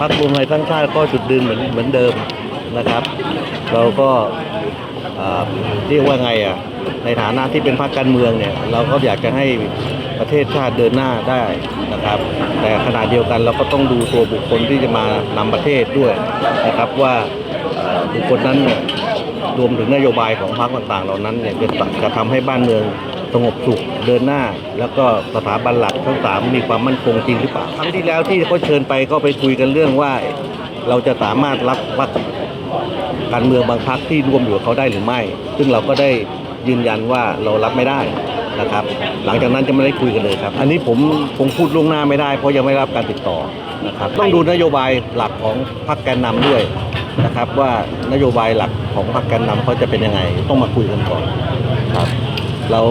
พรรครวมไทยสร้างชาติก็จุดยืนเหมือนเหมือนเดิมนะครับ เราก็เอ่อเรียกว่าไงอะในฐานะที่เป็นพรรคการเมืองเนี่ยเราก็อยากจะให้ประเทศชาติเดินหน้าได้นะครับ แต่ขณะเดียวกันเราก็ต้องดูตัวบุคคลที่จะมานำประเทศด้วยนะครับว่าบุคคลนั้นเนี่ยรวมถึงนโยบายของพรรคต่างๆ เหล่านั้นเนี่ยจะจะทำให้บ้านเมือง สงบสุขเดินหน้า แล้วก็สถาบันหลักทั้งสามมีความมั่นคงจริงหรือเปล่าครั้งที่แล้วที่เขาเชิญไปก็ไปคุยกันเรื่องว่า เราจะสามารถรับพรรคการเมืองบางพรรคที่รวมอยู่เขาได้หรือไม่ ซึ่งเราก็ได้ยืนยันว่าเรารับไม่ได้นะครับ หลังจากนั้นจะไม่ได้คุยกันเลยครับ อันนี้ผมคงพูดล่วงหน้าไม่ได้เพราะยังไม่รับการติดต่อนะครับต้องดูนโยบายหลักของพรรคแกนนำด้วยนะครับว่านโยบายหลักของพรรคแกนนำเขาจะเป็นยังไง ต้องมาคุยกันก่อนครับ เรา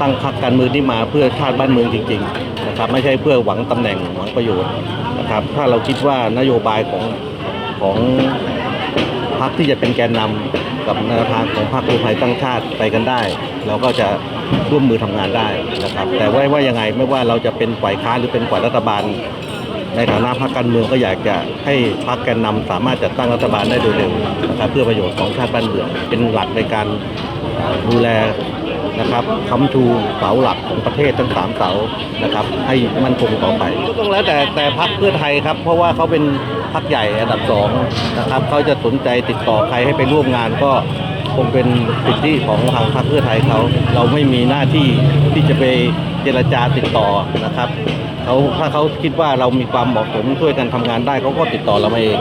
ตั้งพรรคการเมืองที่มาเพื่อชาติบ้านเมืองจริงๆนะครับไม่ใช่เพื่อหวังตำแหน่งหวังประโยชน์นะครับ ถ้าเราคิดว่านโยบายของของพรรคที่จะเป็นแกนนำกับแนวทางของพรรครวมไทยตั้งชาติไปกันได้ เราก็จะร่วมมือทำงานได้นะครับ แต่ว่าว่ายังไงไม่ว่าเราจะเป็นฝ่ายค้านหรือเป็นฝ่ายรัฐบาล ในฐานะพรรคการเมืองก็อยากจะให้พรรคแกนนำสามารถจัดตั้งรัฐบาลได้โดยเร็วนะครับเพื่อประโยชน์ของชาติบ้านเมืองเป็นหลักในการ ดูแลนะครับค้ำชูเสาหลักของประเทศทั้งสามเสานะครับ ให้มั่นคงต่อไปก็ต้องแล้วแต่แต่พรรคเพื่อไทยครับ เพราะว่าเขาเป็นพรรคใหญ่อันดับสองนะครับเขาจะสนใจติดต่อใครให้ไปร่วมงานก็คงเป็นสิทธิของทางพรรคเพื่อไทยเขา เราไม่มีหน้าที่ที่จะไปเจรจาติดต่อนะครับเขาถ้าเขาคิดว่าเรามีความเหมาะสมช่วยกันทำงานได้เขาก็ติดต่อเรามาเอง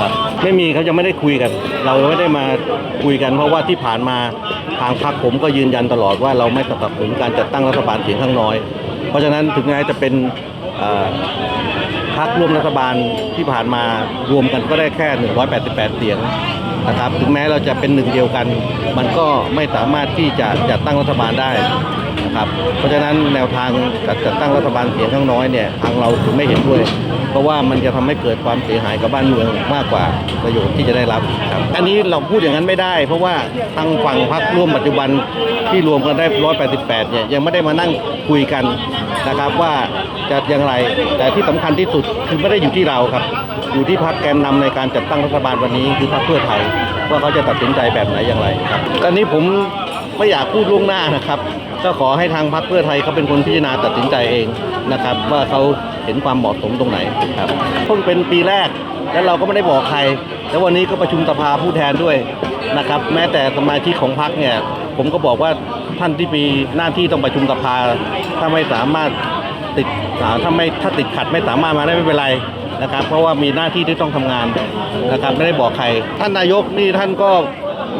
ครับ ไม่มีเขาจะไม่ได้คุยกัน เราไม่ได้มาคุยกัน เพราะว่าที่ผ่านมาทางพรรคผมก็ยืนยันตลอดว่าเราไม่สนับสนุนการจัดตั้งรัฐบาลเสียงข้างน้อย เพราะฉะนั้นถึงแม้จะเป็นพรรคร่วมรัฐบาลที่ผ่านมารวมกันก็ได้แค่ 188 เสียง นะครับถึงแม้เราจะเป็นหนึ่งเดียวกัน มันก็ไม่สามารถที่จะจัดตั้งรัฐบาลได้นะครับเพราะฉะนั้นแนวทางการจัดตั้งรัฐบาลเสียงข้างน้อยเนี่ยทางเราถึงไม่เห็นด้วย เพราะว่ามันจะทำให้เกิดความเสียหายกับบ้านเมืองมากกว่าประโยชน์ที่จะได้รับครับอันนี้เราพูดอย่างนั้นไม่ได้ เพราะว่าทางฝั่งพรรคร่วมปัจจุบันที่รวมกันได้ 188 เนี่ยยังไม่ได้มานั่งคุยกันนะครับว่า จะอย่างไร แต่ที่สำคัญที่สุดคือไม่ได้อยู่ที่เราครับ อยู่ที่พรรคแกนนำในการจัดตั้งรัฐบาลวันนี้คือพรรคเพื่อไทยว่าเขาจะตัดสินใจแบบไหนอย่างไรครับตอนนี้ผมไม่อยากพูดล่วงหน้านะครับก็ขอให้ทางพรรคเพื่อไทยเขาเป็นคนพิจารณาตัดสินใจเองนะครับ ว่าเขาเห็นความเหมาะสมตรงไหนครับเพิ่งเป็นปีแรกแล้วเราก็ไม่ได้บอกใคร แล้ววันนี้ก็ประชุมสภาผู้แทนด้วยนะครับ แม้แต่สมาชิกของพรรคเนี่ย ผมก็บอกว่าท่านที่มีหน้าที่ต้องประชุมสภา ถ้าไม่สามารถ ติดถ้าไม่ถ้าติดขัดไม่สามารถมาได้ไม่เป็นไรนะครับ เพราะว่ามีหน้าที่ที่ต้องทำงานนะครับไม่ได้บอกใคร ท่านนายกนี่ท่านก็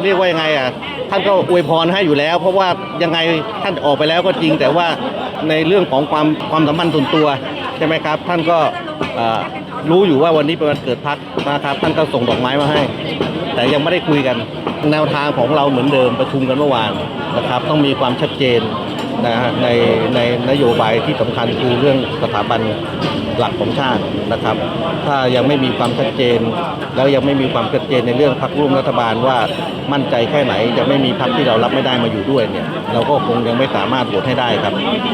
เรียกว่ายังไงอะท่านก็อวยพรให้อยู่แล้ว เพราะว่ายังไงท่านออกไปแล้วก็จริง แต่ว่าในเรื่องของความความสัมพันธ์ส่วนตัวใช่ไหมครับ ท่านก็รู้อยู่ว่าวันนี้เป็นวันเกิดพักนะครับ ท่านก็ส่งดอกไม้มาให้ แต่ยังไม่ได้คุยกัน แนวทางของเราเหมือนเดิมประชุมกันเมื่อวานนะครับ ต้องมีความชัดเจน นะฮะในในนโยบายที่สำคัญคือเรื่องสถาบัน หลักของชาตินะครับ ถ้ายังไม่มีความชัดเจน แล้วยังไม่มีความชัดเจนในเรื่องพรรคร่วมรัฐบาลว่ามั่นใจแค่ไหนจะไม่มีพรรคที่เรารับไม่ได้มาอยู่ด้วยเนี่ยเราก็คงยังไม่สามารถโหวตให้ได้ครับ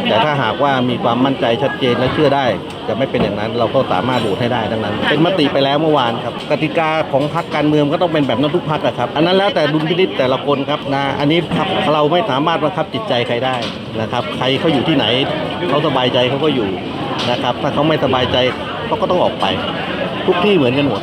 แต่ถ้าหากว่ามีความมั่นใจชัดเจนและเชื่อได้ จะไม่เป็นอย่างนั้น เราก็สามารถโหวตให้ได้ดังนั้น เป็นมติไปแล้วเมื่อวานครับกติกาของพรรคการเมืองก็ต้องเป็นแบบนั้นทุกพรรคอะครับ อันนั้นแล้วแต่ดุลพินิจแต่ละคนครับนะอันนี้รเราไม่สามารถบังคับจิตใจใครได้นะครับ ใครเขาอยู่ที่ไหนเขาสบายใจเขาก็อยู่ นะครับ ถ้าเขาไม่สบายใจเขาก็ต้องออกไป ทุกที่เหมือนกันหมด